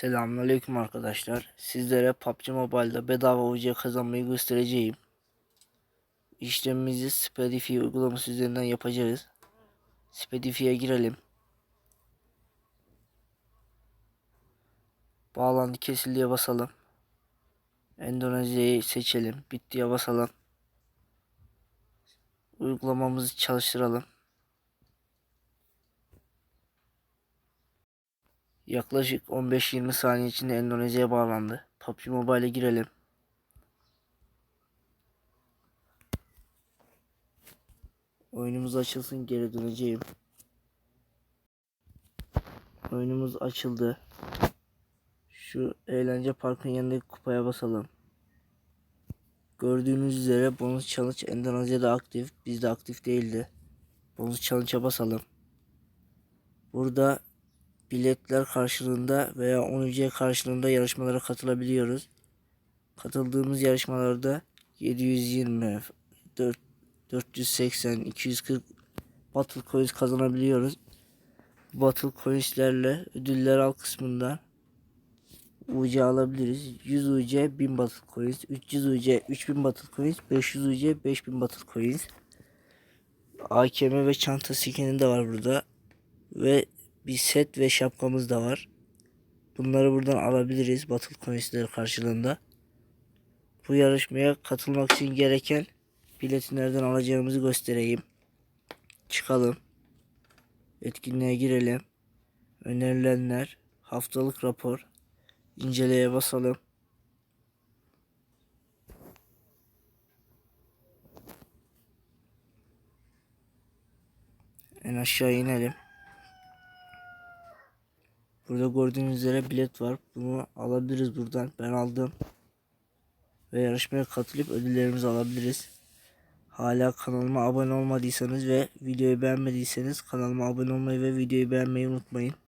Selamünaleyküm arkadaşlar. Sizlere PUBG Mobile'da bedava UC kazanmayı göstereceğim. İşlemimizi Speedify uygulaması üzerinden yapacağız. Speedify'ye girelim. Bağlandı kesildiye basalım. Endonezya'yı seçelim. Bittiye basalım. Uygulamamızı çalıştıralım. Yaklaşık 15-20 saniye içinde Endonezya'ya bağlandı. PUBG Mobile'e girelim. Oyunumuz açılsın geri döneceğim. Oyunumuz açıldı. Şu eğlence parkın yanındaki kupaya basalım. Gördüğünüz üzere bonus challenge Endonezya'da aktif. Bizde aktif değildi. Bonus challenge'a basalım. Burada biletler karşılığında veya 10 ücret karşılığında yarışmalara katılabiliyoruz. Katıldığımız yarışmalarda 720, 4, 480, 240 Battle Coins kazanabiliyoruz. Battle Coins'lerle ödüller al kısmında UC alabiliriz. 100 UC 1000 Battle Coins, 300 UC 3000 Battle Coins, 500 UC 5000 Battle Coins. AKM ve çanta skin'i de var burada. Ve bir set ve şapkamız da var. Bunları buradan alabiliriz Battle Coins'ler karşılığında. Bu yarışmaya katılmak için gereken bileti nereden alacağımızı göstereyim. Çıkalım. Etkinliğe girelim. Önerilenler, haftalık rapor, inceleye basalım. En aşağı inelim. Burada gördüğünüz üzere bilet var. Bunu alabiliriz buradan. Ben aldım. Ve yarışmaya katılıp ödüllerimizi alabiliriz. Hala kanalıma abone olmadıysanız ve videoyu beğenmediyseniz kanalıma abone olmayı ve videoyu beğenmeyi unutmayın.